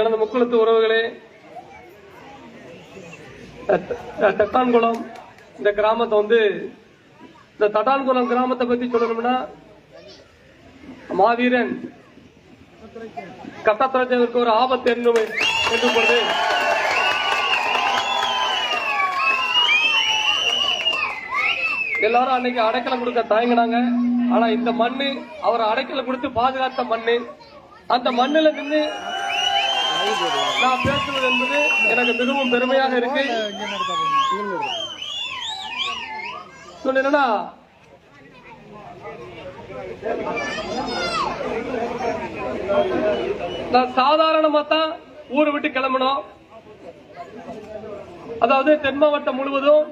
எனது முக்குளத்து உறவுகளே தட்டான்குளம் இந்த கிராமத்தை வந்து இந்த தட்டான்குளம் கிராமத்தை பத்தி சொல்லணும்னா மாவீரன் கட்டத்துறைக்கு ஒரு ஆபத்து என்னும் என்று கொண்டு எல்லாரும் அன்னைக்கு அடைக்கலம் கொடுக்க தயங்கினாங்க. ஆனா இந்த மண்ணு அவரை அடைக்கலம் கொடுத்து பாதுகாத்த மண்ணு. அந்த மண்ணுல நின்று நான் பேசுவது என்பது எனக்கு மிகவும் பெருமையாக இருக்கு. இன்னொன்னு என்னன்னா நான் சாதாரணமா தான் ஊரை விட்டு கிளம்பணும். அதாவது தென் மாவட்டம் முழுவதும்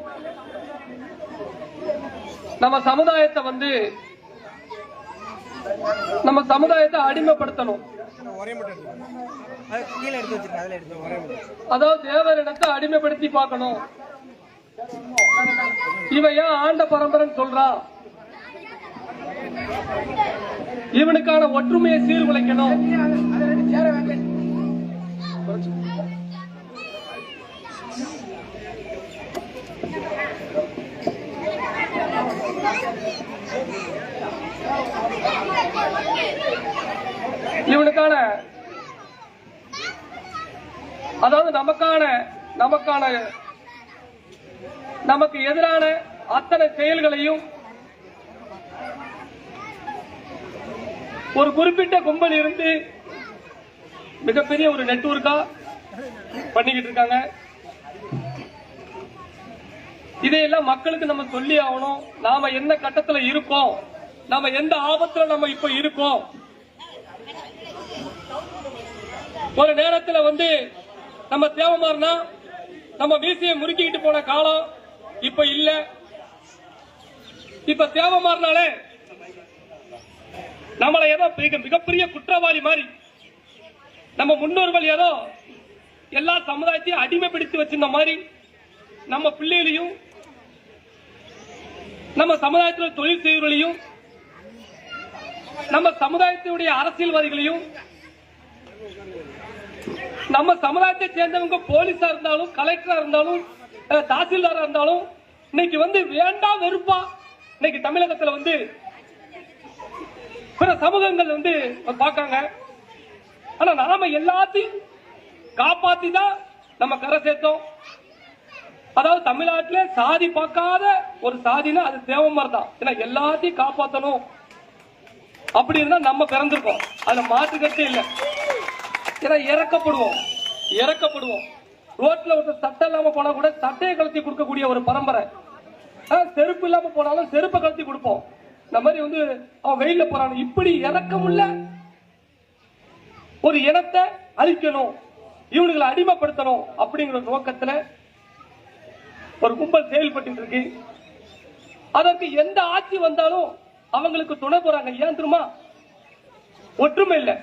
நம்ம சமுதாயத்தை வந்து நம்ம சமுதாயத்தை அடிமைப்படுத்தணும். அதாவது தேவரிடத்தை அடிமைப்படுத்தி பார்க்கணும். இவன் ஏன் ஆண்ட பரம்பரைன்னு சொல்றான் இவனுக்கான ஒற்றுமையை சீர்குலைக்கணும். இவனுக்கான அதாவது நமக்கான நமக்கான நமக்கு எதிரான அத்தனை செயல்களையும் ஒரு குறிப்பிட்ட கும்பல் இருந்து மிகப்பெரிய ஒரு நெட்வொர்க்கா பண்ணிக்கிட்டு இருக்காங்க. இதையெல்லாம் மக்களுக்கு நம்ம சொல்லி ஆகணும். நாம என்ன கட்டத்துல இருக்கோம்? நாம எந்த ஆபத்துல நம்ம இப்ப இருக்கோம்? ஒரு நேரத்துல வந்து நம்ம தேவமாறினா நம்ம வீசிய முறுக்கிட்டு போன காலம் இப்ப இல்ல. இப்ப தேவமாறினாலே நம்மளை ஏதோ மிக- மிகப்பெரிய குற்றவாளி மாதிரி நம்ம முன்னோர்கள் ஏதோ எல்லா சமுதாயத்தையும் அடிமைப்படுத்தி வச்சிருந்த மாதிரி நம்ம பிள்ளைகளையும் நம்ம சமுதாயத்தில் தொழில் செய்வர்களையும் நம்ம சமுதாயத்தினுடைய அரசியல்வாதிகளையும் நம்ம சமுதாயத்தை சேர்ந்தவங்க போலீஸா இருந்தாலும் கலெக்டரா இருந்தாலும் தாசில்தாரா இருந்தாலும் இன்னைக்கு வந்து வேண்டாம் வெறுப்பா. இன்னைக்கு தமிழகத்துல வந்து பிற சமூகங்கள் வந்து பார்க்காங்க ஆனா நாம எல்லாத்தையும் காப்பாத்தி தான் நம்ம கரை சேர்த்தோம். அதாவது தமிழ்நாட்டில சாதி பார்க்காத ஒரு சாதினா அது தேவமர் தான் ஏன்னா எல்லாத்தையும் காப்பாத்தணும். அப்படி இருந்தா நம்ம பிறந்திருக்கோம் அதுல மாற்றுக்கட்டே இல்லை. ஏன்னா இறக்கப்படுவோம். இறக்கப்படுவோம். ரோட்ல ஒரு சட்டை இல்லாம போனா கூட சட்டையை கழட்டி கொடுக்கக்கூடிய ஒரு பரம்பரை. செருப்பு இல்லாம போனாலும் செருப்பை கழட்டி கொடுப்போம். இந்த மாதிரி வந்து அவன் வெயில போறான். இப்படி இறக்கமுள்ள ஒரு இனத்தை அழிக்கணும். இவனுங்களை அடிமைப்படுத்தணும் அப்படிங்கிற நோக்கத்துல ஒரு கும்பல் செயல்பட்டு இருக்கு. அதற்கு எந்த ஆட்சி வந்தாலும் அவங்களுக்கு துணை போறாங்க. ஏன் தெரியுமா? ஒற்றுமை இல்லை.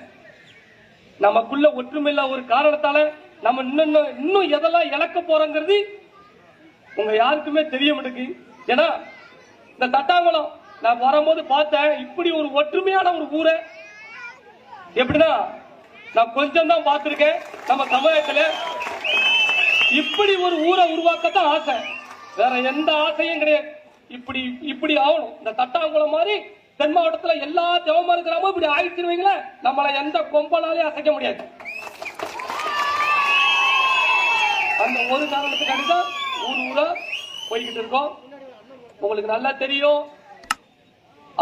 நமக்குள்ள ஒற்றுமை ஒரு காரணத்தால நம்ம இன்னும் இன்னும் எதெல்லாம் இழக்க போறோங்கிறது உங்க யாருக்குமே தெரிய மாட்டேங்குது ஏன்னா இந்த தட்டாங்குளம் நான் வரும்போது பார்த்தேன் இப்படி ஒரு ஒற்றுமையான ஒரு ஊரை எப்படின்னா நான் கொஞ்சம் தான் பார்த்திருக்கேன் நம்ம சமுதாயத்துல. இப்படி ஒரு ஊரை உருவாக்கத்தான் ஆசை. வேற எந்த ஆசையும் கிடையாது. இப்படி இப்படி ஆகணும். இந்த தட்டாங்குளம் மாதிரி தென் மாவட்டத்துல எல்லா தேவமாறு கிராமம் இப்படி ஆயிடுச்சுன்னு வைங்களேன் நம்மள எந்த கொம்பனாலையும் அசைக்க முடியாது. அந்த ஒரு காரணத்துக்காண்டி தான் ஊர் ஊரா போய்கிட்டு இருக்கோம். உங்களுக்கு நல்லா தெரியும்.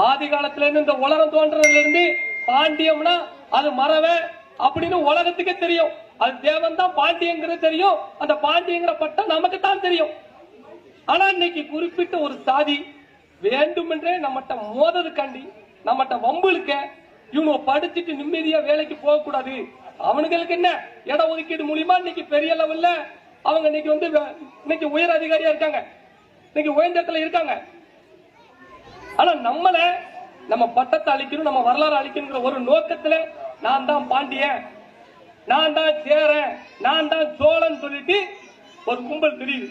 ஆதி காலத்துல இருந்து இந்த உலகம் தோன்றதுல இருந்து பாண்டியம்னா அது மறவை அப்படின்னு உலகத்துக்கே தெரியும். அது தேவன் தான் பாண்டியங்கிறது தெரியும். அந்த பாண்டியங்கிற பட்டம் நமக்கு தான் தெரியும். ஆனா இன்னைக்கு குறிப்பிட்ட ஒரு சாதி வேண்டுமென்றே நம்மகிட்ட மோததுக்காண்டி நம்மகிட்ட வம்புலுக்க இவங்க படிச்சுட்டு நிம்மதியா வேலைக்கு போக கூடாது. அவனுங்களுக்கு என்ன? இட ஒதுக்கீடு மூலியமா இன்னைக்கு பெரிய லெவல்ல அவங்க இன்னைக்கு வந்து இன்னைக்கு உயர் அதிகாரியா இருக்காங்க. இன்னைக்கு உயர்ந்தத்துல இருக்காங்க. ஆனா நம்மள நம்ம பட்டத்தை அழிக்கணும் நம்ம வரலாறு அழிக்கணுங்கிற ஒரு நோக்கத்துல நான் தான் பாண்டியன். நான் தான் சேரன் நான் தான் சோழன் சொல்லிட்டு ஒரு கும்பல் தெரியுது.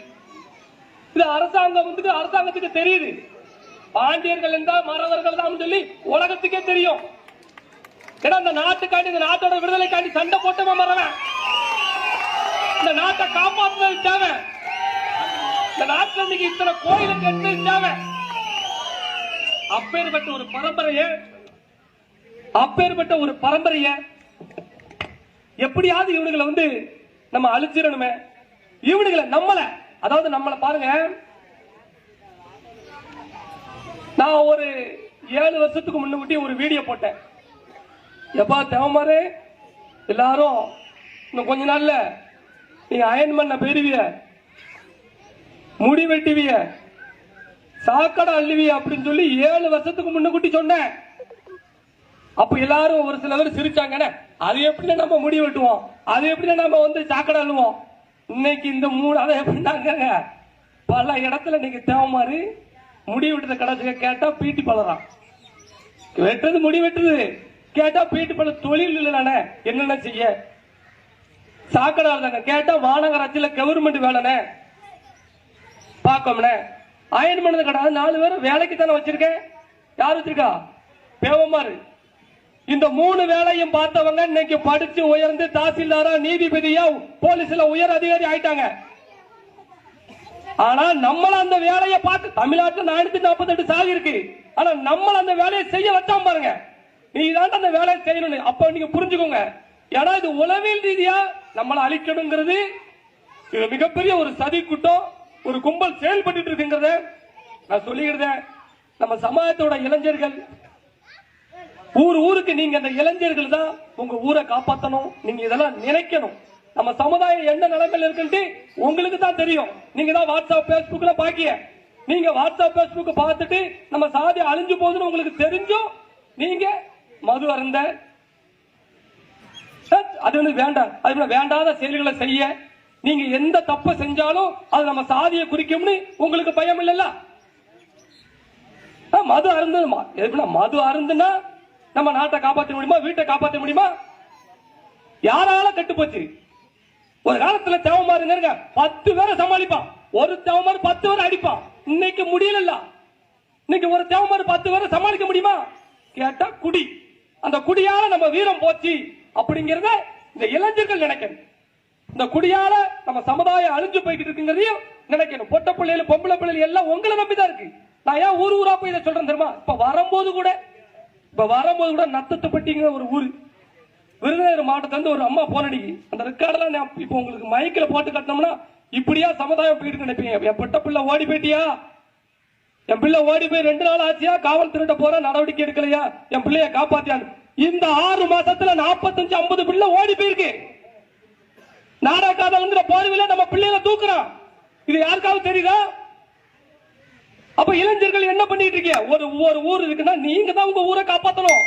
இது அரசாங்கம் வந்துட்டு அரசாங்கத்துக்கு தெரியுது. பாண்டியர்கள் இருந்தா மறவர்கள் தான் சொல்லி உலகத்துக்கே தெரியும். ஏன்னா இந்த நாட்டுக்காண்டி இந்த நாட்டோட விடுதலைக்காண்டி சண்டை போட்டவன் மறவன். இந்த நாட்டை காப்பாற்றுறது தேவை. இந்த நாட்டுல இன்னைக்கு இத்தனை கோயிலை கட்டுறது தேவை. அப்பேற்பட்ட ஒரு பரம்பரைய அப்பேற்பட்ட ஒரு பரம்பரைய எப்படியாவது இவனுங்களை வந்து நம்ம அழிச்சிடணுமே. இவனுங்களை நம்மள அதாவது நம்மளை பாருங்க நான் ஒரு ஏழு வருஷத்துக்கு முன்னுக்கூட்டி ஒரு வீடியோ போட்டேன். எப்பா தேவமாரே எல்லாரும் இன்னும் கொஞ்ச நாள்ல நீங்க அயன் பண்ண பெறுவிய முடி வெட்டுவிய சாக்கடை அள்ளுவிய அப்படின்னு சொல்லி ஏழு வருஷத்துக்கு முன்னுக்கூட்டி சொன்னேன். அப்ப எல்லாரும் ஒரு சில பேர் சிரிச்சாங்கண்ணே அது எப்படின்னா நம்ம முடி வெட்டுவோம்? அது எப்படின்னா நம்ம வந்து சாக்கடை அள்ளுவோம்? இன்னைக்கு இந்த மூணு அதை எப்படின்னாங்க பல இடத்துல நீங்க தேவமாறு முடி வெட்டுற கடைசிக்க கேட்டா பீட்டி பலறான் வெட்டுறது முடி வெட்டுறது. கேட்டா பீட்டி பல தொழில் இல்லைண்ணே என்னென்ன செய்ய? சாக்கடை ஆளுதாங்க கேட்டா மாநகராட்சியில கவர்மெண்ட் வேலைண்ணே பாக்கோம்ண்ணே அயன் பண்ணது கடை. நாலு பேரும் வேலைக்கு தானே வச்சிருக்கேன். யார் வச்சிருக்கா? பேவமாறு இந்த மூணு வேலையும் பார்த்தவங்க இன்னைக்கு படிச்சு உயர்ந்து தாசில்தாரா நீதிபதியா போலீஸ்ல உயர் அதிகாரி ஆயிட்டாங்க. ஆனா நம்மள அந்த வேலையை பார்த்து தமிழ்நாட்டில் நானூத்தி நாற்பத்தெட்டு சாதி இருக்கு. ஆனா நம்மள அந்த வேலையை செய்ய வச்சாம பாருங்க. நீ தான் அந்த வேலையை செய்யணும் அப்ப நீங்க புரிஞ்சுக்கோங்க. ஏன்னா இது உளவியல் ரீதியா நம்மளை அழிக்கணுங்கிறது இது மிகப்பெரிய ஒரு சதி கூட்டம் ஒரு கும்பல் செயல்பட்டு இருக்குங்கிறத நான் சொல்லிக்கிறேன் நம்ம சமூகத்தோட இளைஞர்கள் ஊர் ஊருக்கு நீங்க அந்த இளைஞர்கள் தான் உங்க ஊரை காப்பாற்றணும் நீங்க இதெல்லாம் நினைக்கணும். நம்ம சமுதாயம் என்ன நிலைமையில் இருக்குன்ட்டு உங்களுக்கு தான் தெரியும். நீங்க தான் வாட்ஸ்அப் பேஸ்புக்ல பாக்கிய. நீங்க வாட்ஸ்அப் பேஸ்புக் பார்த்துட்டு நம்ம சாதி அழிஞ்சு போகுதுன்னு உங்களுக்கு தெரிஞ்சும் நீங்க மது அருந்த. அது வந்து வேண்டாம். அது வேண்டாத செயல்களை செய்ய. நீங்க எந்த தப்பு செஞ்சாலும் அது நம்ம சாதியை குறிக்கும்னு உங்களுக்கு பயம் இல்லைல்ல? ஆ, மது அருந்து எப்படின்னா மது அருந்துனா நம்ம நாட்டை காப்பாற்ற முடியுமா வீட்டை காப்பாற்ற முடியுமா? யாரால கட்டுப்போச்சு ஒரு காலத்துல தேவமாறு இருங்க பத்து பேரை சமாளிப்பான். ஒரு தேவமாரி பத்து பேரை அடிப்பான். இன்னைக்கு முடியல இன்னைக்கு ஒரு தேவமாரி பத்து பேரை சமாளிக்க முடியுமா? கேட்டா குடி. அந்த குடியால நம்ம வீரம் போச்சு அப்படிங்கறத இந்த இளைஞர்கள் நினைக்கணும். இந்த குடியால நம்ம சமுதாயம் அழிஞ்சு போய்கிட்டு இருக்குங்கிறதையும் நினைக்கணும். பொட்ட பிள்ளைகள் பொம்பளை பிள்ளைகள் எல்லாம் உங்களை நம்பிதான் இருக்கு. நான் ஏன் ஊர் ஊரா போய் இதை சொல்றேன் தெரியுமா? இப்ப வரும்போது கூட இப்ப வரும்போது கூட நத்தத்துப்பட்டிங்கிற ஒரு ஊர். விருதுநகர் மாவட்டத்துல ஒரு அம்மா போன் அடிக்கு அந்த ரெக்கார்டெல்லாம் நான் இப்போ உங்களுக்கு மைக்கில் போட்டு கட்டினோம்னா இப்படியா சமுதாயம் போயிட்டு நினைப்பீங்க. என் பொட்ட பிள்ளை ஓடி போயிட்டியா? என் பிள்ளை ஓடி போய் ரெண்டு நாள் ஆச்சியா? காவல்துறையிட்ட போற? நடவடிக்கை எடுக்கலையா? என் பிள்ளைய காப்பாத்தியான்னு இந்த ஆறு மாசத்துல நாற்பத்தஞ்சு ஐம்பது பிள்ளை ஓடி போயிருக்கு. நாடகாதங்கிற போர்வில நம்ம பிள்ளைகளை தூக்குறோம் இது யாருக்காவது தெரியுதா? அப்ப இளைஞர்கள் என்ன பண்ணிட்டு இருக்கீங்க? ஒரு ஒரு ஊர் இருக்குன்னா நீங்க தான் உங்க ஊரை காப்பாத்தணும்.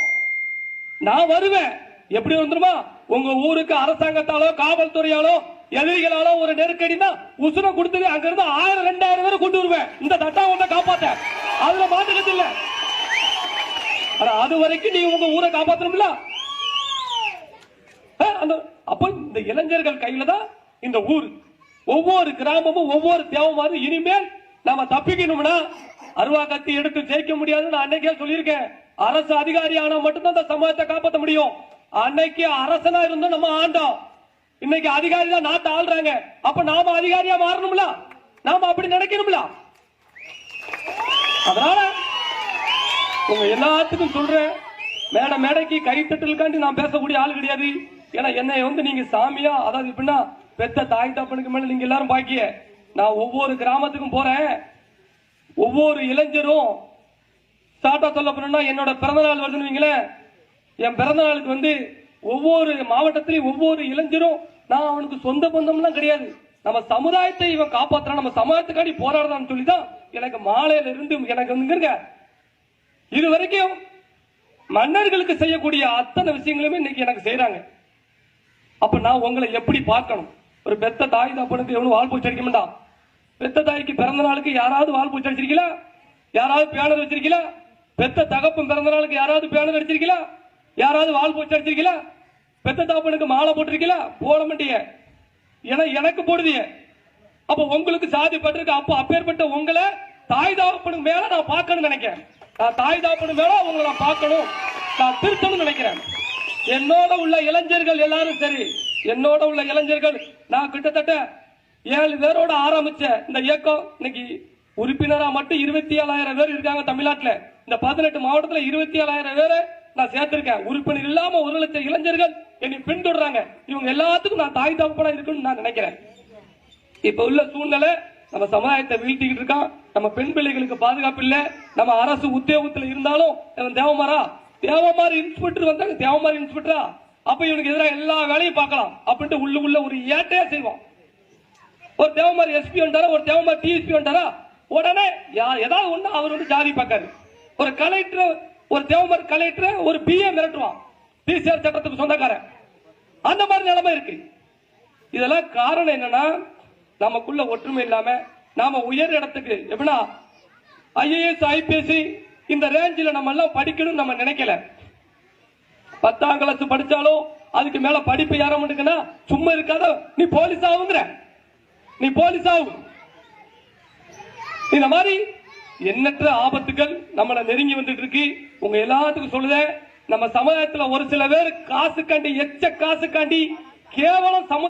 நான் வருவேன். எப்படி வந்துருமா உங்க ஊருக்கு அரசாங்கத்தாலோ காவல்துறையாலோ எதிரிகளாலோ ஒரு நெருக்கடினா உசுர கொடுத்தது அங்க இருந்து ஆயிரம் ரெண்டாயிரம் பேரை கொண்டு வருவேன். இந்த தட்டா ஒன்றை காப்பாத்த அதுல மாட்டுக்கிறது இல்ல. ஆனா அது வரைக்கும் நீ உங்க ஊரை காப்பாத்தணும்ல? அந்த அப்ப இந்த இளைஞர்கள் கையில தான் இந்த ஊர். ஒவ்வொரு கிராமமும் ஒவ்வொரு தேவமாறு இனிமேல் நாம தப்பிக்கணும்னா அருவா கத்தி எடுத்து ஜெயிக்க முடியாதுன்னு நான் அன்னைக்கே சொல்லியிருக்கேன். அரசு அதிகாரி ஆனா மட்டும்தான் இந்த சமூகத்தை காப்பாற்ற முடியும். அன்னைக்கு அரசனா இருந்தோம் நம்ம ஆண்டோம். இன்னைக்கு அதிகாரி தான் நாட்டை ஆள்றாங்க. அப்ப நாம அதிகாரியா மாறணும்ல? நாம அப்படி நினைக்கணும்ல? அதனால உங்க எல்லாத்துக்கும் சொல்றேன். மேடை மேடைக்கு கைத்தட்டலுக்காண்டி நான் பேசக்கூடிய ஆள் கிடையாது. ஏன்னா என்னை வந்து நீங்க சாமியா அதாவது எப்படின்னா பெத்த தாய் தப்பனுக்கு மேல நீங்க எல்லாரும் பாக்கிய. நான் ஒவ்வொரு கிராமத்துக்கும் போறேன். ஒவ்வொரு இளைஞரும் சாட்டா சொல்ல போனா என்னோட பிறந்த நாள் வருதுன்னு வைங்களேன். என் பிறந்த நாளுக்கு வந்து ஒவ்வொரு மாவட்டத்திலையும் ஒவ்வொரு இளைஞரும் நான் அவனுக்கு சொந்த பந்தம்லாம் கிடையாது. நம்ம சமுதாயத்தை இவன் காப்பாத்துறான் நம்ம சமுதாயத்துக்காண்டி போராடுறான்னு சொல்லி தான் எனக்கு மாலையில இருந்து எனக்கு வந்துங்க. இது வரைக்கும் மன்னர்களுக்கு செய்யக்கூடிய அத்தனை விஷயங்களுமே இன்னைக்கு எனக்கு செய்யறாங்க அப்ப நான் உங்களை எப்படி பார்க்கணும்? ஒரு பெத்த தாய் தப்பனுக்கு எவனும் வாழ் பூச்சி அடிக்க மாட்டான் பெத்த தாய்க்கு பிறந்த நாளுக்கு யாராவது வாழ் பூச்சி அடிச்சிருக்கீங்களா? யாராவது பேனர் வச்சிருக்கீங்களா? பெத்த தகப்பன் பிறந்த நாளுக்கு யாராவது பேனர் அடிச்சிருக்கீங்களா? யாராவது வால் போச்சு அடிச்சிருக்கீங்களா? பெத்த தாப்பனுக்கு மாலை போட்டிருக்கீங்களா? போட மாட்டீங்க ஏன்னா எனக்கு போடுதிய. அப்ப உங்களுக்கு சாதி பட்டிருக்கு. அப்ப அப்பேற்பட்ட உங்களை தாய் தாப்பனுக்கு மேல நான் பார்க்கணும்னு நினைக்கிறேன். நான் தாய் தாப்பனு மேல உங்களை நான் பார்க்கணும். நான் திருத்தணும்னு நினைக்கிறேன். என்னோட உள்ள இளைஞர்கள் எல்லாரும் சரி. என்னோட உள்ள இளைஞர்கள் நான் கிட்டத்தட்ட ஏழு பேரோட ஆரம்பிச்ச இந்த இயக்கம் இன்னைக்கு உறுப்பினரா மட்டும் இருபத்தி ஏழாயிரம் பேர் இருக்காங்க தமிழ்நாட்டில். இந்த பதினெட்டு மாவட்டத்தில் இருபத்தி ஏழாயிரம் பேரை நான் சேர்த்திருக்கேன். உறுப்பினர் இல்லாம ஒரு லட்சம் இளைஞர்கள் என்னை பின்தொடர்றாங்க. இவங்க எல்லாத்துக்கும் நான் தாய் தகப்பனா இருக்குன்னு நான் நினைக்கிறேன். இப்ப உள்ள சூழ்நிலை நம்ம சமுதாயத்தை வீழ்த்திக்கிட்டு இருக்கான். நம்ம பெண் பிள்ளைகளுக்கு பாதுகாப்பு இல்ல. நம்ம அரசு உத்தியோகத்துல இருந்தாலும் தேவமாரா தேவமாரி இன்ஸ்பெக்டர் வந்தாங்க. தேவமாரி இன்ஸ்பெக்டரா அப்ப இவனுக்கு எதிராக எல்லா வேலையும் பார்க்கலாம் அப்படின்ட்டு உள்ள உள்ள ஒரு ஏட்டையா செய்வான். ஒரு தேவமாரி எஸ்பி வந்தாரா ஒரு தேவமாரி டிஎஸ்பி வந்தாரா உடனே யார் ஏதாவது ஒண்ணு அவர் வந்து ஜாதி பார்க்காரு. ஒரு கலெக்டர் ஒரு தேவமர் கலெக்டர் ஒரு பிஏ மிரட்டுவான். பிசிஆர் சட்டத்துக்கு சொந்தக்காரன். அந்த மாதிரி நிலைமை இருக்கு. இதெல்லாம் காரணம் என்னன்னா நமக்குள்ள ஒற்றுமை இல்லாம நாம உயர் இடத்துக்கு எப்படின்னா ஐஏஎஸ் ஐபிஎஸ்சி இந்த ரேஞ்சில் நம்ம எல்லாம் படிக்கணும்னு நம்ம நினைக்கல. பத்தாம் கிளாஸ் படிச்சாலும் அதுக்கு மேல படிப்பு யாரும் மாட்டேங்குன்னா சும்மா இருக்காத நீ போலீஸ் ஆகுங்கிற. நீ போலீஸ் ஆகு. இந்த மாதிரி எண்ணற்ற ஆபத்துகள் நம்மளை நெருங்கி வந்துட்டு இருக்கு. உங்க எல்லாத்துக்கும் சொல்லுதேன் நம்ம சமுதாயத்துல ஒரு சில பேர் காசுக்காண்டி எச்ச காசுக்காண்டி கேவலம் சமு